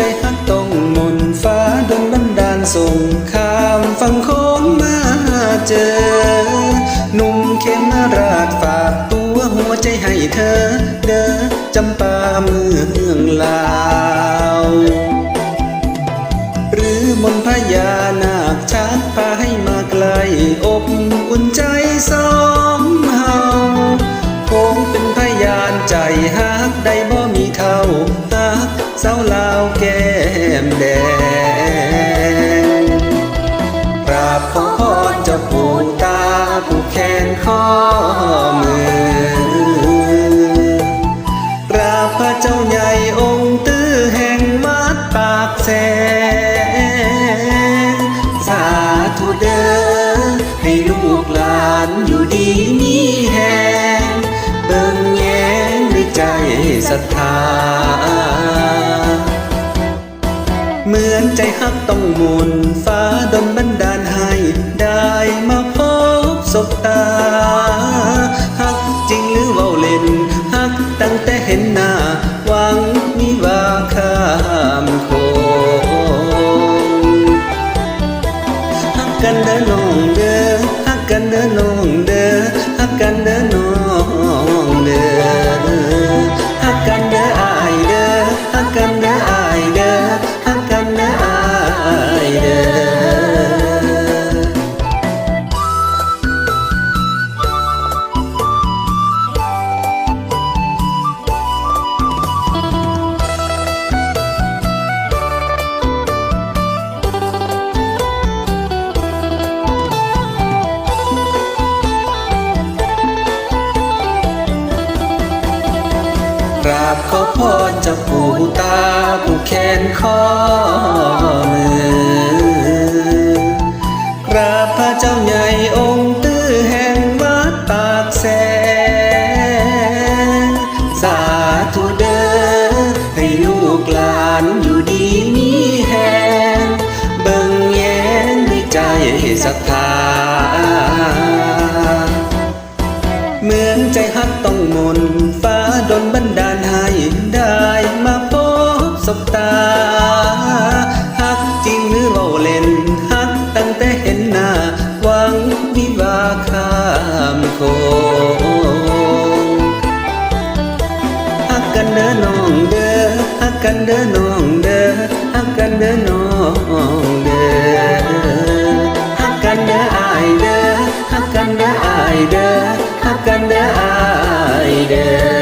ใจฮักต้องมนฟ้าดนบันดาลส่งข้ามฝั่งโค้งมาเจอ หนุ่มเขมนราชฝากตัวหัวใจให้เธอ เด้อจำปาเมืองลาว หรือมนพญานาคชักพาให้มาไกลอบอุ่นใจสองเฮาคงเป็นพยานใจฮักใดบ่มีเท่าฮัก สาวลาวแก้มแดงกราบขอพรเจ้าปู่ตาผู้แขนข้อมือกราบพระเจ้าใหญ่องค์ตื้อแห่งวัดปากแสนสาธุเด้อให้ลูกหลานอยู่ดีมีแหงเบิ่งแย้งด้วยใจศรัทธา มือนใจฮักต้องมนฟ้า ราบขอพรจ้าปู่ตาผู้แขนข้อมือกราบพระเจ้าใหญ่องค์ตื้อแห่งวัดปากแสนสาธุเด้อให้ลูกหลานอยู่ดีมีแหงเบิ่งแย้งด้วยใจศรัทธาเหมือนใจฮักต้องมนฟ้า กันเด้อน้องเด้อฮักกันเด้อน้องเด้อฮักกันเด้ออายเด้อฮักกันเด้ออายเด้อฮักกันเด้ออายเด้อ